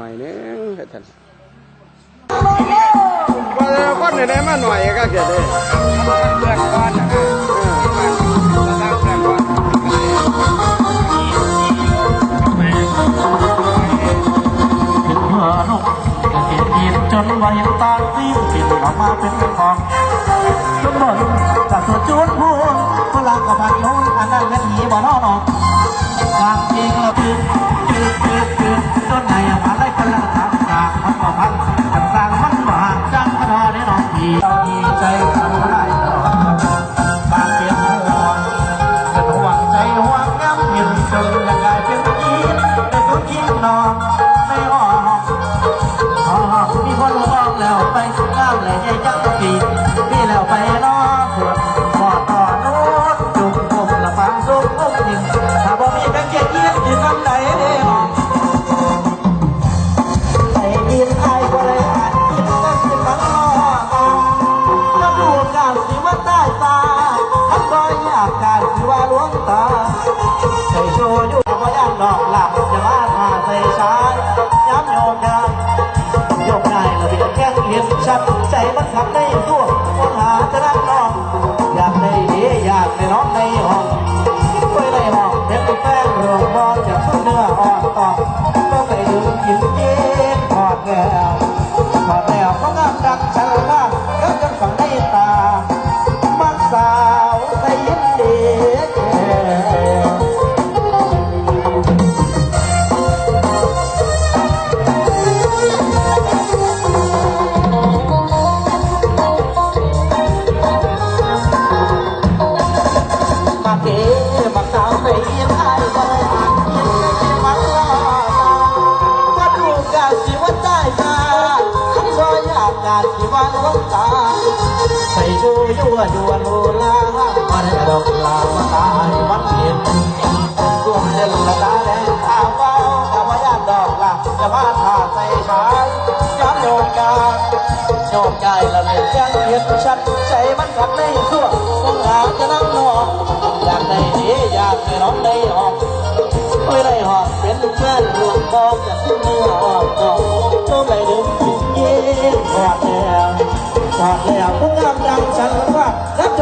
หน่อยนึงเฮ็ดท่านว่าแล้วคนไหนได้มาหน่อยก็เกิดได้เพื่อนก่อนนะฮะเพื่อนก่อนเป็นเพื่อลูกจะเก็บยินจนว่ายังตาซีมเป็นออกมาเป็นของจนบ่ลุงจากตัวจูนพูนพลังกับพันนู้นอันนั้นเม็ดหีบ่นอนอกกางเกงละพื้น จนยังกายเป็นยีนในตัวคิดนอนในอ้อมอ๋อมีคนบอกแล้วไปก้าวเลยยังยังปีมีแล้วไปนอปวดหมอต่อโน้ตจุกผมละฟังสุกมุกนิ่งถ้าบ่มีแบงเกียร์ยือยู่คำใดเด้อไอ้ดินไอ้ก็เลยอ่านกินนั่นสิมันรอก็ดูการสิว่าใต้ตาทันบ่อยากการสิว่าลวงตา ใส่โชว์อยู่บ่ย่างดอกหลับจะมาทาใส่ชาย้ำโยกยางโยกได้ระเบียบแข้งเห็นชัดใจมันขับในตัวมองหาจะรักน้อง อยากได้ดีอยากได้น้องในห้อง ในที่มันรอตาว่าดูกาสิว่าได้ตาคำซอยอยากกาสิว่าลวงตาใส่ชูยั่วยั่วโลลามาได้ดอกลามาตายวันเห็นรวมเล่นละตาแดงข้าวเบากับว่าญาติดอกลาจะมาทาใส่ชายย้ำโยกกาโยกกายละเมียยังเห็นชัดใจมันขับในทั่ว ทุกงานรวมกอจากที่เมื่อออกกองต้องไหลดึงเย็นกวดแล้วกอดแล้วผู้งามดังฉันว่ารับจ